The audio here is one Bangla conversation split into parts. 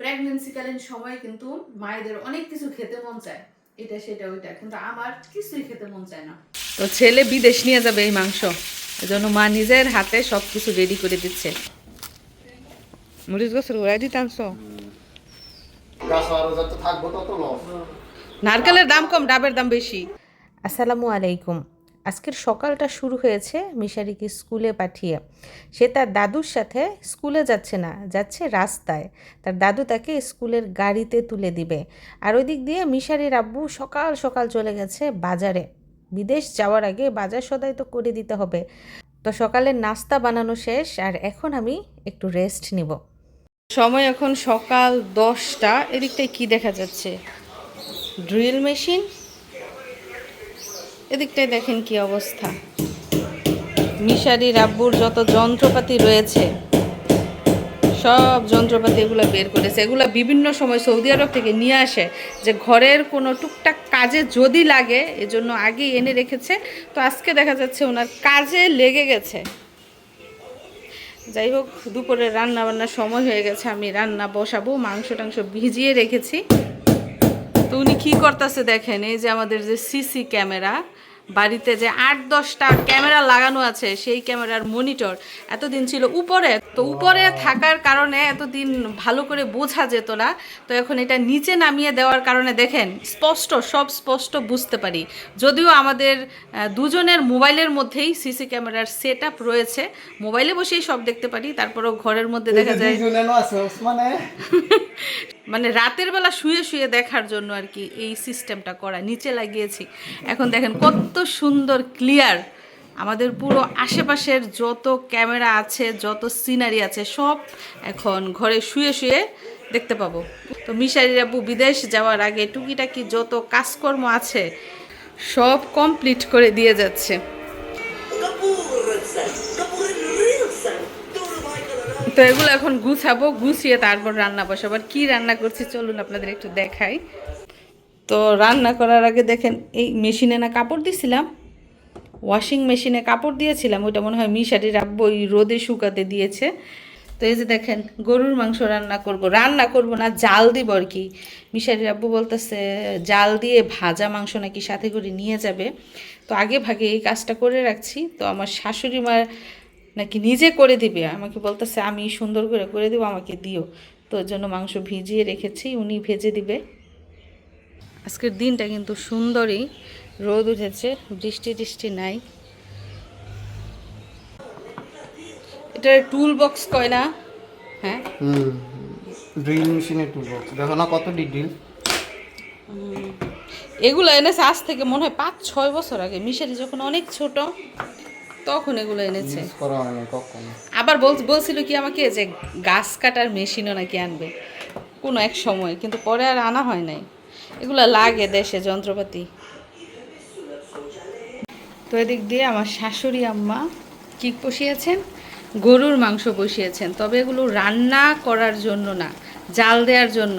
প্রেগনেন্সিকালীন সময় কিন্তু মায়েদের অনেক কিছু খেতে মন চায়। এটা সেটা ওইটা। কিন্তু আমার কিছুই খেতে মন চায় না। তো ছেলে বিদেশ নিয়ে যাবে এই মাংস। এজন্য মা নিজের হাতে সব কিছু রেডি করে দিচ্ছে। মরিচ গাছের লস। নারকেলের দাম কম ডাবের দাম বেশি। আসসালামু আলাইকুম। আজকের সকালটা শুরু হয়েছে মিশারিকে স্কুলে পাঠিয়ে। সে তার দাদুর সাথে স্কুলে যাচ্ছে না, যাচ্ছে রাস্তায়। তার দাদু তাকে স্কুলের গাড়িতে তুলে দিবে। আর ওই দিক দিয়ে মিশারির আব্বু সকাল সকাল চলে গেছে বাজারে। বিদেশ যাওয়ার আগে বাজার সদাই তো করে দিতে হবে। তো সকালের নাস্তা বানানো শেষ, আর এখন আমি একটু রেস্ট নিব। সময় এখন সকাল দশটা। এদিকটায় কি দেখা যাচ্ছে? ড্রিল মেশিন এদিকটায় দেখেন কি অবস্থা। মিশারি রাব্বুর যত যন্ত্রপাতি রয়েছে, সব যন্ত্রপাতি এগুলো বের করেছে। এগুলো বিভিন্ন সময় সৌদি আরব থেকে নিয়ে আসে যে ঘরের কোনো টুকটাক কাজে যদি লাগে, এজন্য আগেই এনে রেখেছে। তো আজকে দেখা যাচ্ছে ওনার কাজে লেগে গেছে। যাই হোক, দুপুরে রান্না বান্নার সময় হয়ে গেছে, আমি রান্না বসাবো মাংস টাংস ভিজিয়ে রেখেছি। তো উনি কী করতেছে দেখেন এই যে আমাদের যে সিসি ক্যামেরা বাড়িতে যে আট দশটা ক্যামেরা লাগানো আছে সেই ক্যামেরার মনিটর এতদিন ছিল উপরে তো উপরে থাকার কারণে এতদিন ভালো করে বোঝা যেত না। তো এখন এটা নিচে নামিয়ে দেওয়ার কারণে দেখেন স্পষ্ট সব স্পষ্ট বুঝতে পারি। যদিও আমাদের দুজনের মোবাইলের মধ্যেই সিসি ক্যামেরার সেট আপ রয়েছে মোবাইলে বসেই সব দেখতে পারি তারপরেও ঘরের মধ্যে দেখা যায় মানে রাতের বেলা শুয়ে শুয়ে দেখার জন্য আর কি এই সিস্টেমটা করা, নিচে লাগিয়েছি। এখন দেখেন কত সুন্দর ক্লিয়ার আমাদের পুরো আশেপাশের যত ক্যামেরা আছে, যত সিনারি আছে, সব এখন ঘরে শুয়ে শুয়ে দেখতে পাবো। তো মিশারির আব্বু বিদেশ যাওয়ার আগে টুকিটাকি যত কাজকর্ম আছে, সব কমপ্লিট করে দিয়ে যাচ্ছে। তো এগুলো এখন গুছাবো, গুছিয়ে তারপর রান্না বসাবো। আর কি রান্না করছি চলুন আপনাদের একটু দেখাই। তো রান্না করার আগে দেখেন, এই মেশিনে না কাপড় দিছিলাম ওয়াশিং মেশিনে কাপড় দিয়েছিলাম, ওইটা মনে হয় মিশারি রাখব ওই রোদে শুকাতে দিয়েছে। তো এই যে দেখেন, গরুর মাংস রান্না করব রান্না করব না, জাল দিব আর কি। মিশারি আব্বু বলতেছে, জাল দিয়ে ভাজা মাংস নাকি সাথে করে নিয়ে যাবে। তো আগে ভাগে এই কাজটা করে রাখছি। তো আমার শাশুড়ি মার নাকি নিজে করে দিবে? আমাকে বলতেছে আমি সুন্দর করে করে দেবো আমাকে দিও। তো ওর জন্য মাংস ভিজিয়ে রেখেছি উনি ভেজে দিবে। আজকের দিনটা কিন্তু সুন্দরই রোদ উঠেছে বৃষ্টি টিষ্টি নাই। এটা টুল বক্স কয় না? হ্যাঁ? ড্রিল মেশিনে টুল বক্স দেখো না কত ডিটেল এগুলো এনেছে আজ থেকে মনে হয় পাঁচ ছয় বছর আগে। মিশারি যখন অনেক ছোট তখন এগুলো এনেছে। আবার বল বলছিল কি আমাকে যে গাছ কাটার মেশিনও নাকি আনবে কোনো এক সময় কিন্তু পরে আর আনা হয় নাই। এগুলো লাগে দেশে যন্ত্রপাতি। তো এদিক দিয়ে আমার শাশুড়ি আম্মা কি বসিয়েছেন গরুর মাংস বসিয়েছেন তবে এগুলো রান্না করার জন্য না জাল দেওয়ার জন্য।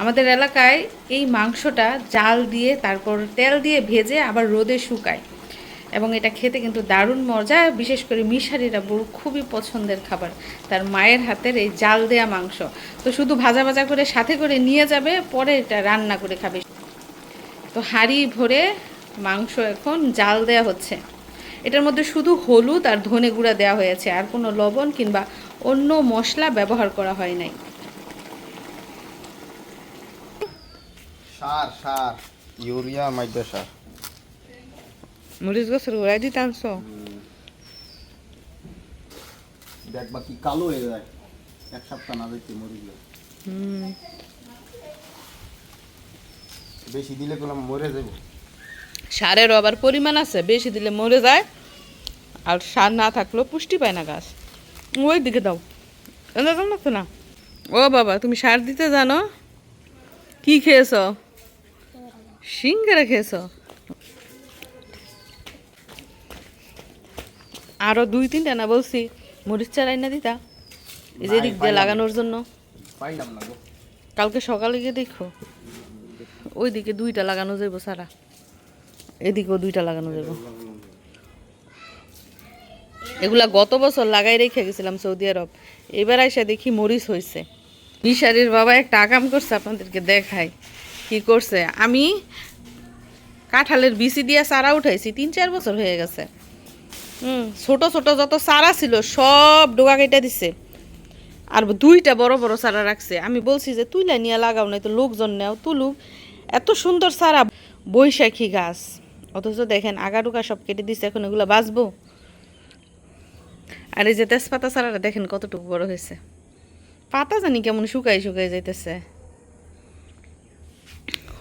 আমাদের এলাকায় এই মাংসটা জাল দিয়ে তারপর তেল দিয়ে ভেজে আবার রোদে শুকায়। এবং এটা খেতে কিন্তু দারুণ মজা। বিশেষ করে মিশারিরা বড় খুবই পছন্দের খাবার। তার মায়ের হাতের এই জাল দেয়া মাংস। তো শুধু ভাজা ভাজা করে সাথে করে নিয়ে যাবে, পরে এটা রান্না করে খাবে। তো হাঁড়ি ভরে মাংস এখন জাল দেয়া হচ্ছে। এটার মধ্যে শুধু হলুদ আর ধনে গুঁড়া দেওয়া হয়েছে। আর কোনো লবণ কিংবা অন্য মশলা ব্যবহার করা হয় নাই। সার সার। ইউরিয়া, মাইদা সার। মরিচ গাছের গোড়ায় দিতে আনছো? দেখবা কি কালো হয়ে যায়। এক সপ্তাহ না দেখতে মরে গেলে বেশি দিলে কোনো মরে যাব। সারেরও আবার পরিমাণ আছে বেশি দিলে মরে যায়। আর সার না থাকলেও পুষ্টি পায় না গাছ। ওই দিকে দাও। না না? ও বাবা তুমি সার দিতে জানো? কি খেয়েছ? সিঙ্গারা খেয়েছ? আরও দুই তিনটা না বলছি? মরিচ চালাই না দিতা? এই যে দিক দিয়ে লাগানোর জন্য। কালকে সকালে গিয়ে দেখো। ওইদিকে দুইটা লাগানো যাইব সারা। এদিকেও দুইটা লাগানো যাব এগুলা গত বছর লাগাই রেখে গেছিলাম সৌদি আরব। এবার আইসা দেখি মরিচ হয়েছে মিশারির বাবা একটা আকাম করছে আপনাদেরকে দেখাই। কি করছে? আমি কাঁঠালের বিচি দিয়ে সারা উঠাইছি তিন চার বছর হয়ে গেছে। হুম। ছোট ছোট যত চারা ছিল সব ডোকা কেটে দিছে। আর দুইটা বড় বড় চারা রাখছে। আমি বলছি যে, তুইলা নিয়ে লাগাও নাই তো লোকজন নেও তুলুক। এত সুন্দর চারা বৈশাখী গাছ। অথচ দেখেন আগা আগাডুকা সব কেটে দিছে, এখন এগুলো বাঁচবো। আর এই যে তেজপাতা চারাটা দেখেন কতটুকু বড় হয়েছে। পাতা জানি কেমন শুকাই শুকাই যাইতেছে।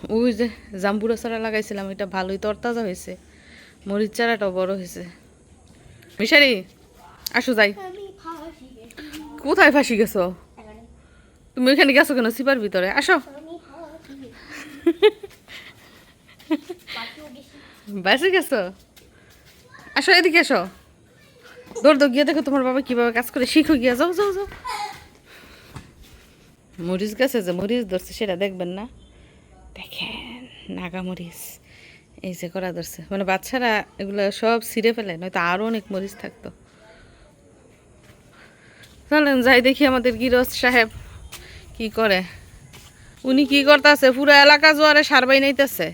ওই যে জাম্বুরা চারা লাগাইছিলাম, এটা ভালোই তরতাজা হয়েছে। মরিচ চারাটাও বড় হয়েছে। মিশারি আসো যাই। কোথায় ফাঁসি গেছো? তুমি ওইখানে গেছো কেন? সিপার ভিতরে। আসো। বাসে গেছো? আসো, এদিকে এসো দৌড় দৌড় গিয়ে দেখো তোমার বাবা কীভাবে কাজ করে। শিখো গিয়া, যাও যাও যাও। মরিচ গাছে যে মরিচ ধরছে, সেটা দেখবেন না? দেখেন, নাগা মরিচ। এই যে করা ধরছে মানে বাচ্চারা এগুলো সব ছিঁড়ে ফেলে নয়তো আরও অনেক মরিচ থাকতো। চলেন যাই দেখি আমাদের গিরস সাহেব কি করে। উনি কি করতেছে? পুরো এলাকা জোয়ারে সারবাই নাইতেছে।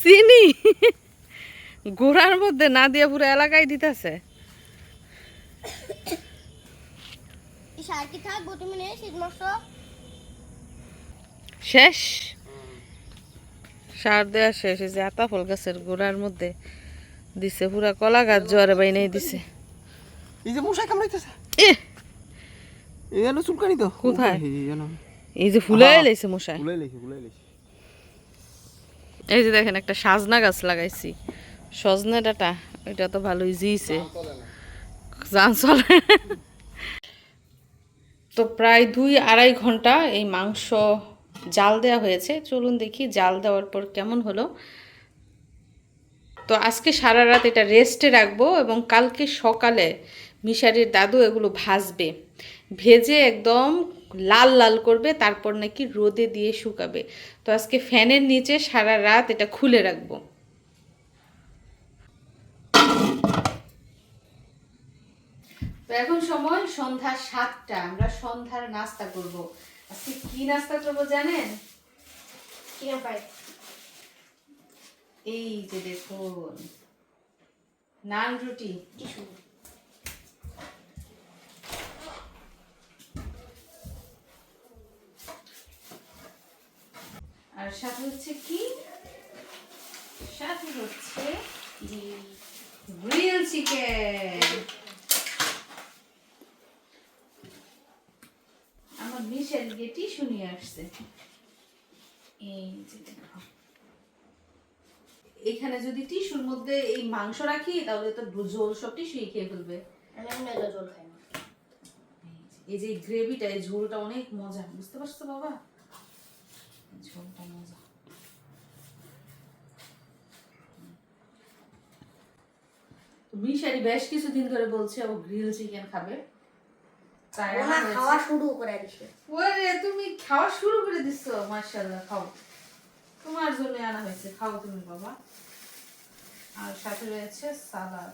চিনি। গোড়ার মধ্যে না দিয়ে পুরো এলাকায় দিতেছে। শেষ? সার দেওয়া শেষ যে আতা ফল গাছের গোড়ার মধ্যে দিছে পুরা কলা গাছ জোয়ারে বাইনাই দিছে। এই যে কামড়াইতেছে। এই চুলকানি তো। কোথায়? এই যে ফুলে আহা। লাইছে মশাই। ভুলাই লেছি ভুলাই লেছি এই যে দেখেন একটা সাজনা গাছ লাগাইছি। সজনে ডাটা এটা তো ভালোই জিছে জান চলে। তো প্রায় দুই আড়াই ঘণ্টা এই মাংস জাল দেওয়া হয়েছে। চলুন দেখি জাল দেওয়ার পর কেমন হলো। তো আজকে সারা রাত এটা রেস্টে রাখব এবং কালকে সকালে মিশারির দাদু এগুলো ভাজবে। ভেজে একদম লাল লাল করবে, তারপর নাকি রোদে দিয়ে শুকাবে। তো আজকে ফ্যানের নিচে সারা রাত এটা খুলে রাখব। তো এখন সময় সন্ধ্যা সাতটা, আমরা সন্ধ্যার নাস্তা করব। আজকে কি নাস্তা করব জানেন? ফ্রাই। এই যে দেখুন নান রুটি। আর সাথে হচ্ছে কি? সাথে হচ্ছে গ্রিল চিকেন আমার মিশেল গিয়ে টিস্যু নিয়ে আসছে। এই যে দেখো। এখানে যদি টিস্যুর মধ্যে এই মাংস রাখি তাহলে তো ঝোল সব টিস্যুই খেয়ে ফেলবে। খাই না। এই যে গ্রেভিটা এই ঝোলটা অনেক মজা বুঝতে পারছ বাবা? ঝোলটা মজা। মিশারি বেশ কিছুদিন ধরে বলছে ও গ্রিল চিকেন খাবে। ওনা খাওয়া শুরু করে দিছে। ওরে তুমি খাওয়া শুরু করে দিছো? মাশাআল্লাহ খাও। তোমার জন্য আনা হয়েছে। খাও তুমি বাবা। আর সাথে রয়েছে সালাদ।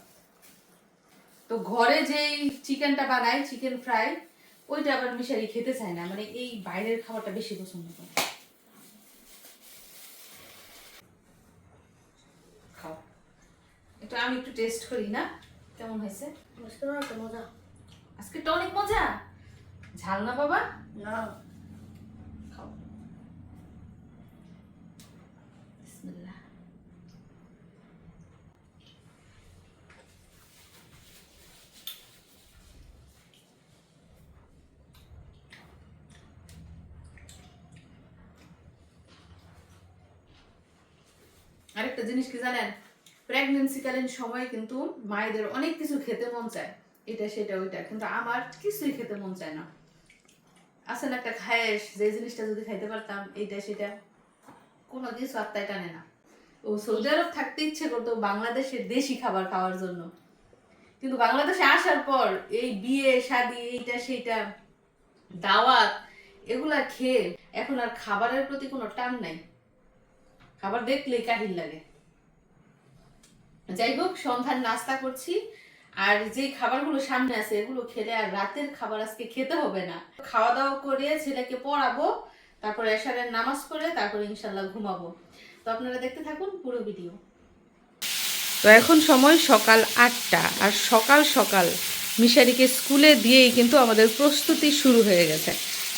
তো ঘরে যেই চিকেনটা বানাই চিকেন ফ্রাই ওইটা আবার মিশারি খেতে চায় না। মানে এই বাইরের খাবারটা বেশি পছন্দ করে। খাও। এটা আমি একটু টেস্ট করি না। কেমন হয়েছে? মজা। আজকে তো অনেক মজা। ঝাল না বাবা? না। খাও। বিসমিল্লাহ। আরেকটা জিনিস কি জানেন? প্রেগনেন্সিকালীন সময় কিন্তু মায়েদের অনেক কিছু খেতে মন চায়। এটা, সেটা, ওইটা। কিন্তু আমার কিছুই খেতে মন চায় না। আসলে একটা খায়েশ, যে জিনিসটা যদি খাইতে পারতাম, এইটা, সেটা। কোনো কিছু আত্মায় টানে না। ও সৌদি আরব থাকতে ইচ্ছে করতো বাংলাদেশের দেশি খাবার খাওয়ার জন্য। কিন্তু বাংলাদেশে আসার পর এই বিয়ে, শাদি, এইটা, সেইটা, দাওয়াত, এগুলা খেয়ে এখন আর খাবারের প্রতি কোনো টান নাই। খাবার দেখলেই কাহিল লাগে। যাই হোক, সন্ধ্যার নাস্তা করছি। আর যে খাবারগুলো সামনে আছে, এগুলো খেলে আর রাতের খাবার আজকে খেতে হবে না। খাওয়া দাওয়া করে ছেলেকে পড়াবো, তারপর এশারের নামাজ পড়ে তারপর ইনশাল্লাহ ঘুমাবো। তো আপনারা দেখতে থাকুন পুরো ভিডিও। তো এখন সময় সকাল আটটা, আর সকাল সকাল মিশারিকে স্কুলে দিয়েই কিন্তু আমাদের প্রস্তুতি শুরু হয়ে গেছে।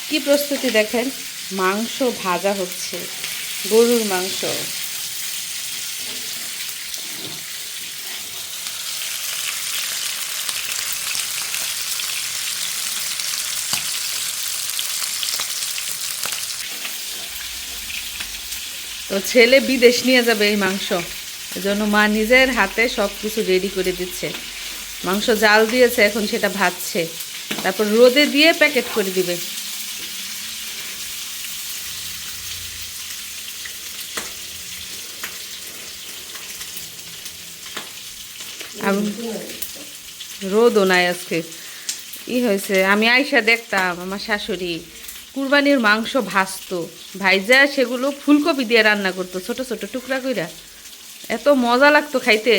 কি প্রস্তুতি দেখেন? মাংস ভাজা হচ্ছে, গরুর মাংস। তো ছেলে বিদেশ নিয়ে যাবে এই মাংস। এজন্য মা নিজের হাতে সব কিছু রেডি করে দিচ্ছে। মাংস জাল দিয়েছে, এখন সেটা ভাজছে। তারপর রোদে দিয়ে প্যাকেট করে দিবে। রোদও নাই আজকে। ই হয়েছে, আমি আইসা দেখতাম, আমার শাশুড়ি কুরবানির মাংস ভাজতো ভাইজা সেগুলো ফুলকপি দিয়ে রান্না করতো, ছোট ছোট টুকরা কইরা। এত মজা লাগতো খাইতে।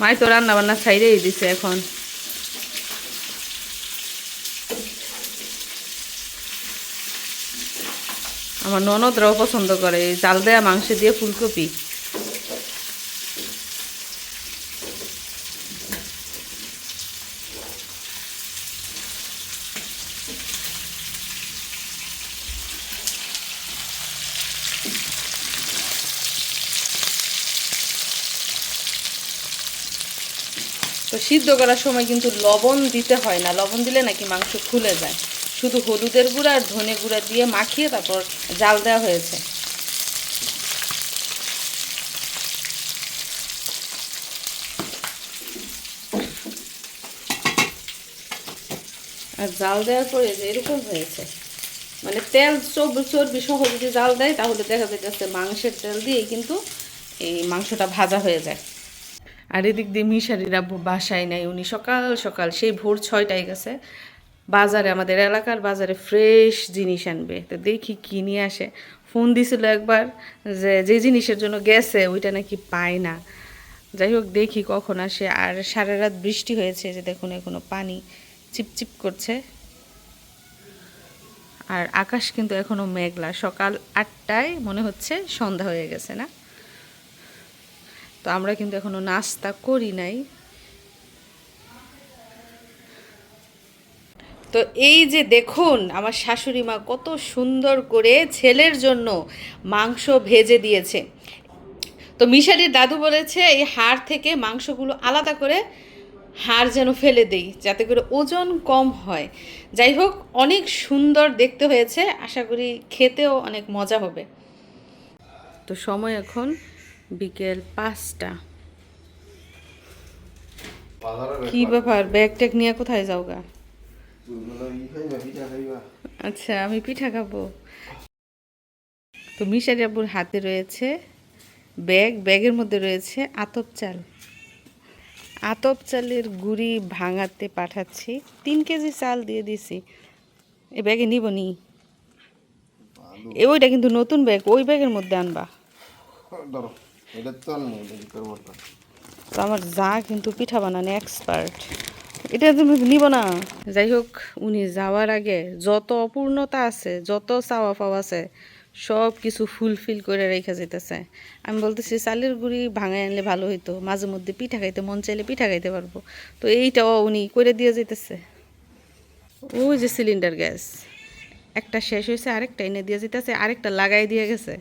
মাই তো রান্না বান্না ছাইরেই দিছে এখন। আমার ননদরাও পছন্দ করে জাল দেয়া মাংস দিয়ে ফুলকপি। তো সিদ্ধ করার সময় কিন্তু লবণ দিতে হয় না। লবণ দিলে নাকি মাংস খুলে যায়। শুধু হলুদের গুঁড়া আর ধনে গুঁড়া দিয়ে মাখিয়ে তারপর জাল দেওয়া হয়েছে। আর জাল দেওয়ার পরে যে এরকম হয়েছে মানে তেল চর্বি চর্বি সহ যদি জাল দেয়, তাহলে দেখা যাচ্ছে মাংসের তেল দিয়ে কিন্তু এই মাংসটা ভাজা হয়ে যায়। আর এদিক দিয়ে মিশারিরা বাসায় নাই, উনি সকাল সকাল, সেই ভোর ছয়টায় গেছে। বাজারে, আমাদের এলাকার বাজারে ফ্রেশ জিনিস আনবে। তো দেখি কি নিয়ে আসে। ফোন দিছিল একবার যে যে জিনিসের জন্য গেছে, ওইটা নাকি পায় না। যাই হোক, দেখি কখন আসে। আর সারা রাত বৃষ্টি হয়েছে যে, দেখুন, এখনও পানি চিপচিপ করছে। আর আকাশ কিন্তু এখনও মেঘলা। সকাল আটটায় মনে হচ্ছে সন্ধ্যা হয়ে গেছে, না? তো আমরা কিন্তু এখনও নাস্তা করি নাই। তো এই যে দেখুন, আমার শাশুড়ি মা কত সুন্দর করে ছেলের জন্য মাংস ভেজে দিয়েছে। তো মিশারির দাদু বলেছে, এই হাড় থেকে মাংসগুলো আলাদা করে হাড় যেন ফেলে দেই, যাতে করে ওজন কম হয়। যাই হোক, অনেক সুন্দর দেখতে হয়েছে, আশা করি খেতেও অনেক মজা হবে। তো সময় এখন বিকেল পাঁচটা। কি ব্যাপার? ব্যাগ ট্যাগ নিয়ে কোথায় যাও গা? আচ্ছা আমি পিঠা খাব। তো মিশারি আব্বুর হাতে রয়েছে ব্যাগ। ব্যাগের মধ্যে রয়েছে আতপ চাল। আতপ চালের গুড়ি ভাঙাতে পাঠাচ্ছি। তিন কেজি চাল দিয়ে দিছি। এ ব্যাগে নিব নি। ওইটা কিন্তু নতুন ব্যাগ। ওই ব্যাগের মধ্যে আনবা। ধরো। তো আমার যা কিন্তু পিঠা বানানো এক্সপার্ট এটা তুমি নিব না। যাই হোক, উনি যাওয়ার আগে যত অপূর্ণতা আছে, যত চাওয়া পাওয়া আছে, সব কিছু ফুলফিল করে রেখে যেতেছে। আমি বলতেছি, চালের গুঁড়ি ভাঙায় আনলে ভালো হইতো, মাঝে মধ্যে পিঠা খাইতে মন চাইলে পিঠা খাইতে পারব। তো এইটাও উনি করে দিয়ে যেতেছে। ওই যে সিলিন্ডার গ্যাস একটা শেষ হয়েছে আরেকটা এনে দিয়ে যেতেছে, আরেকটা লাগাই দিয়ে গেছে।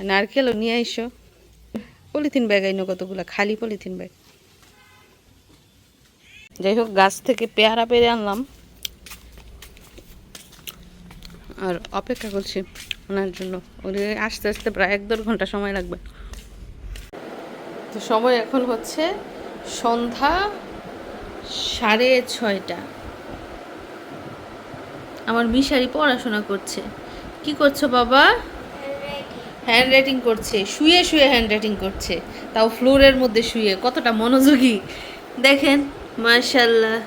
নারকেলও নিয়ে আইসো। পলিথিন ব্যাগ আইনো কতগুলো? খালি পলিথিন ব্যাগ। যাই হোক, গাছ থেকে পেয়ারা পেরে আনলাম। আর অপেক্ষা করছি ওনার জন্য। উনি আস্তে আস্তে প্রায় এক দেড় ঘণ্টা সময় লাগবে। তো সময় এখন হচ্ছে সন্ধ্যা সাড়ে ছয়টা। আমার মিশারি পড়াশোনা করছে। কি করছ বাবা? হ্যান্ড রাইটিং করছে। শুয়ে শুয়ে হ্যান্ড রাইটিং করছে। তাও ফ্লোরের মধ্যে শুয়ে। কতটা মনোযোগী। দেখেন মার্শাল্লাহ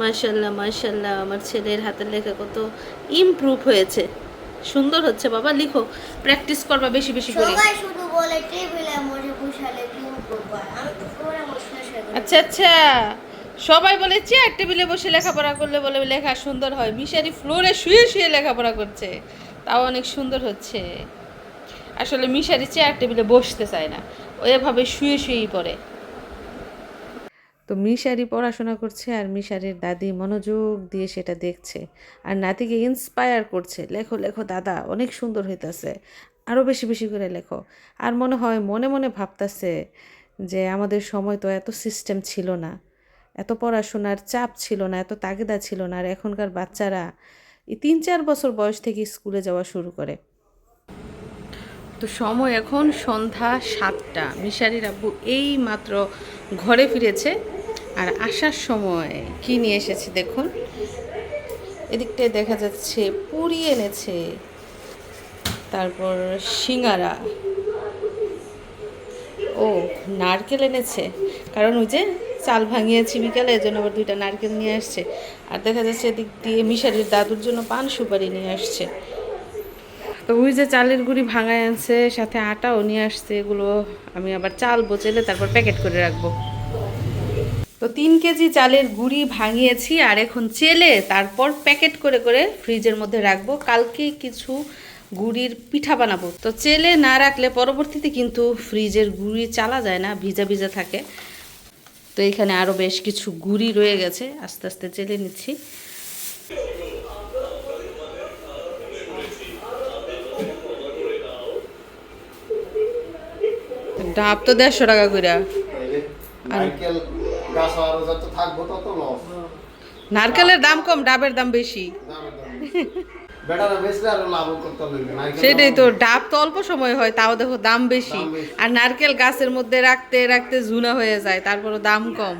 মার্শাল্লাহ মার্শাল্লাহ আমার ছেলের হাতের লেখা কত ইমপ্রুভ হয়েছে। সুন্দর হচ্ছে বাবা লিখো। প্র্যাকটিস করবা বেশি বেশি করে। শুধু বলে টেবিলে আমি তো আচ্ছা আচ্ছা। সবাই বলে চেয়ার টেবিলে বসে লেখাপড়া করলে বলে লেখা সুন্দর হয়। মিশারি ফ্লোরে শুয়ে শুয়ে লেখাপড়া করছে। তাও অনেক সুন্দর হচ্ছে। আসলে মিশারি চেয়ার টেবিলে বসতে চায় না। ও এভাবে শুয়ে শুয়েই পড়ে। তো মিশারি পড়াশোনা করছে আর মিশারির দাদি মনোযোগ দিয়ে সেটা দেখছে। আর নাতিকে ইন্সপায়ার করছে। লেখো লেখো, দাদা, অনেক সুন্দর হইতাছে। আরও বেশি বেশি করে লেখো। আর মনে হয়, মনে মনে ভাবতাছে যে আমাদের সময় তো এত সিস্টেম ছিল না। এত পড়াশোনার চাপ ছিল না, এত তাগিদা ছিল না, আর এখনকার বাচ্চারা এই তিন চার বছর বয়স থেকে স্কুলে যাওয়া শুরু করে। তো সময় এখন সন্ধ্যা সাতটা। মিশারির আব্বু এই মাত্র ঘরে ফিরেছে। আর আসার সময় কি নিয়ে এসেছে দেখুন। এদিকটায় দেখা যাচ্ছে পুরি এনেছে, তারপর সিঙ্গারা। ও, নারকেল এনেছে। কারণ ওই যে চাল ভাঙিয়েছি বিকালে এই জন্য আবার দুইটা নারকেল নিয়ে আসছে। আর দেখা যাচ্ছে এদিক দিয়ে মিশারির দাদুর জন্য পান সুপারি নিয়ে আসছে। তো ওই যে চালের গুঁড়ি ভাঙায় আনছে, সাথে আটাও নিয়ে আসছে, এগুলো আমি আবার চাল বোচেলে তারপর প্যাকেট করে রাখব। তো তিন কেজি চালের গুঁড়ি ভাঙিয়েছি, আর এখন চেলে তারপর প্যাকেট করে করে ফ্রিজের মধ্যে রাখব। কালকে কিছু গুড়ির পিঠা বানাবো। তো চেলে না রাখলে পরবর্তীতে কিন্তু ফ্রিজের গুড়ি চালা যায় না, ভিজা ভিজা থাকে। তো এখানে আরও বেশ কিছু গুড়ি রয়ে গেছে। আস্তে আস্তে চেলে নিচ্ছি। ডাব তো দেড়শো টাকা করে নারকেলের দাম কম ডাবের দাম বেশি। সেটাই তো ডাব তো অল্প সময় হয় তাও দেখো দাম বেশি। আর নারকেল গাছের মধ্যে রাখতে রাখতে ঝুনা হয়ে যায় তারপরও দাম কম।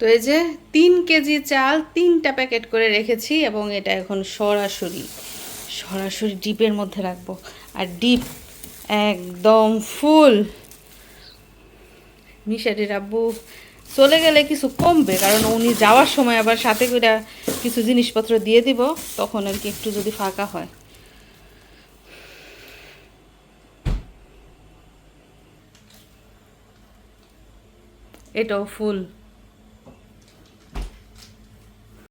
তো এই যে তিন কেজি চাল তিনটা প্যাকেট করে রেখেছি এবং এটা এখন সরাসরি সরাসরি ডিপের মধ্যে রাখব। আর ডিপ একদম ফুল। মিশারির আব্বু চলে গেলে কিছু কমবে, কারণ উনি যাওয়ার সময় আবার সাথে করে কিছু জিনিসপত্র দিয়ে দিব, তখন আর কি একটু যদি ফাঁকা হয়। এটাও ফুল।